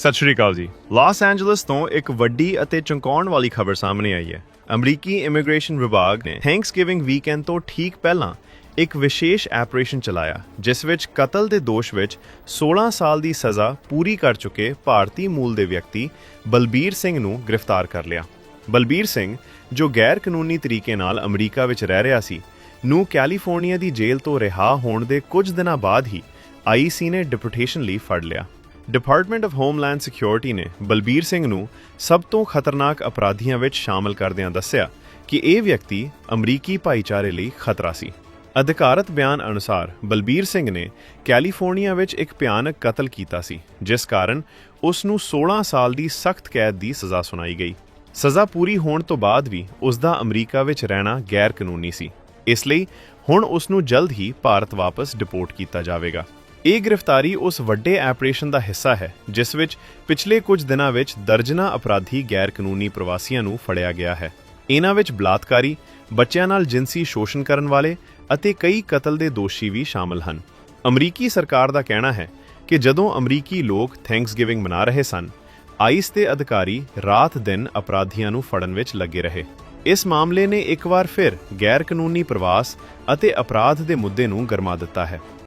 ਸਤਿ ਸ਼੍ਰੀ ਅਕਾਲ ਜੀ। Las Angeles ਤੋਂ ਇੱਕ ਵੱਡੀ ਅਤੇ ਚਮਕਾਉਣ ਵਾਲੀ ਖਬਰ ਸਾਹਮਣੇ ਆਈ ਹੈ। ਅਮਰੀਕੀ ਇਮੀਗ੍ਰੇਸ਼ਨ ਵਿਭਾਗ ਨੇ ਥੈਂਕਸਗਿਵਿੰਗ ਵੀਕਐਂਡ ਤੋਂ ਠੀਕ ਪਹਿਲਾਂ ਇੱਕ ਵਿਸ਼ੇਸ਼ ਆਪਰੇਸ਼ਨ ਚਲਾਇਆ, ਜਿਸ ਵਿੱਚ ਕਤਲ ਦੇ ਦੋਸ਼ ਵਿੱਚ 16 ਸਾਲ ਦੀ ਸਜ਼ਾ ਪੂਰੀ ਕਰ ਚੁੱਕੇ ਭਾਰਤੀ ਮੂਲ ਦੇ ਵਿਅਕਤੀ ਬਲਬੀਰ ਸਿੰਘ ਨੂੰ ਗ੍ਰਿਫਤਾਰ ਕਰ ਲਿਆ। ਬਲਬੀਰ ਸਿੰਘ, ਜੋ ਗੈਰ ਕਾਨੂੰਨੀ ਤਰੀਕੇ ਨਾਲ ਅਮਰੀਕਾ ਵਿੱਚ ਰਹਿ ਰਿਹਾ ਸੀ, ਨੂੰ ਕੈਲੀਫੋਰਨੀਆ ਦੀ ਜੇਲ੍ਹ ਤੋਂ ਰਿਹਾ ਹੋਣ ਦੇ ਕੁਝ ਦਿਨਾਂ ਬਾਅਦ ਹੀ ਆਈਸੀ ਨੇ ਡਿਪੋਰਟੇਸ਼ਨ ਲਈ ਫੜ ਲਿਆ। ਡਿਪਾਰਟਮੈਂਟ ਆਫ ਹੋਮਲੈਂਡ ਸਿਕਿਉਰਿਟੀ ਨੇ ਬਲਬੀਰ ਸਿੰਘ ਨੂੰ ਸਭ ਤੋਂ ਖਤਰਨਾਕ ਅਪਰਾਧੀਆਂ ਵਿੱਚ ਸ਼ਾਮਲ ਕਰਦਿਆਂ ਦੱਸਿਆ ਕਿ ਇਹ ਵਿਅਕਤੀ ਅਮਰੀਕੀ ਭਾਈਚਾਰੇ ਲਈ ਖਤਰਾ ਸੀ। ਅਧਿਕਾਰਤ ਬਿਆਨ ਅਨੁਸਾਰ ਬਲਬੀਰ ਸਿੰਘ ਨੇ ਕੈਲੀਫੋਰਨੀਆ ਵਿੱਚ ਇੱਕ ਭਿਆਨਕ ਕਤਲ ਕੀਤਾ ਸੀ, ਜਿਸ ਕਾਰਨ ਉਸ ਨੂੰ 16 ਸਾਲ ਦੀ ਸਖਤ ਕੈਦ ਦੀ ਸਜ਼ਾ ਸੁਣਾਈ ਗਈ। ਸਜ਼ਾ ਪੂਰੀ ਹੋਣ ਤੋਂ ਬਾਅਦ ਵੀ ਉਸ ਦਾ ਅਮਰੀਕਾ ਵਿੱਚ ਰਹਿਣਾ ਗੈਰ ਕਾਨੂੰਨੀ ਸੀ। ਇਸ ਲਈ ਹੁਣ ਉਸ ਨੂੰ ਜਲਦ ਹੀ ਭਾਰਤ ਵਾਪਸ ਡਿਪੋਰਟ ਕੀਤਾ ਜਾਵੇਗਾ। ਇਹ ਗ੍ਰਿਫਤਾਰੀ ਉਸ ਵੱਡੇ ਆਪਰੇਸ਼ਨ ਦਾ ਹਿੱਸਾ ਹੈ, ਜਿਸ ਵਿੱਚ ਪਿਛਲੇ ਕੁਝ ਦਿਨਾਂ ਵਿੱਚ ਦਰਜਨਾ ਅਪਰਾਧੀ ਗੈਰ ਕਾਨੂੰਨੀ ਪ੍ਰਵਾਸੀਆਂ ਨੂੰ ਫੜਿਆ ਗਿਆ ਹੈ। ਇਹਨਾਂ ਵਿੱਚ ਬਲਾਤਕਾਰੀ, ਬੱਚਿਆਂ ਨਾਲ ਜਿੰਸੀ ਸ਼ੋਸ਼ਣ ਕਰਨ ਵਾਲੇ ਅਤੇ ਕਈ ਕਤਲ ਦੇ ਦੋਸ਼ੀ ਵੀ ਸ਼ਾਮਲ ਹਨ। ਅਮਰੀਕੀ ਸਰਕਾਰ ਦਾ ਕਹਿਣਾ ਹੈ ਕਿ ਜਦੋਂ ਅਮਰੀਕੀ ਲੋਕ ਥੈਂਕਸਗਿਵਿੰਗ ਮਨਾ ਰਹੇ ਸਨ, ਆਈਸ ਦੇ ਅਧਿਕਾਰੀ ਰਾਤ ਦਿਨ ਅਪਰਾਧੀਆਂ ਨੂੰ ਫੜਨ ਵਿੱਚ ਲੱਗੇ ਰਹੇ। ਇਸ ਮਾਮਲੇ ਨੇ ਇੱਕ ਵਾਰ ਫਿਰ ਗੈਰ ਕਾਨੂੰਨੀ ਪ੍ਰਵਾਸ ਅਤੇ ਅਪਰਾਧ ਦੇ ਮੁੱਦੇ ਨੂੰ ਗਰਮਾ ਦਿੱਤਾ ਹੈ।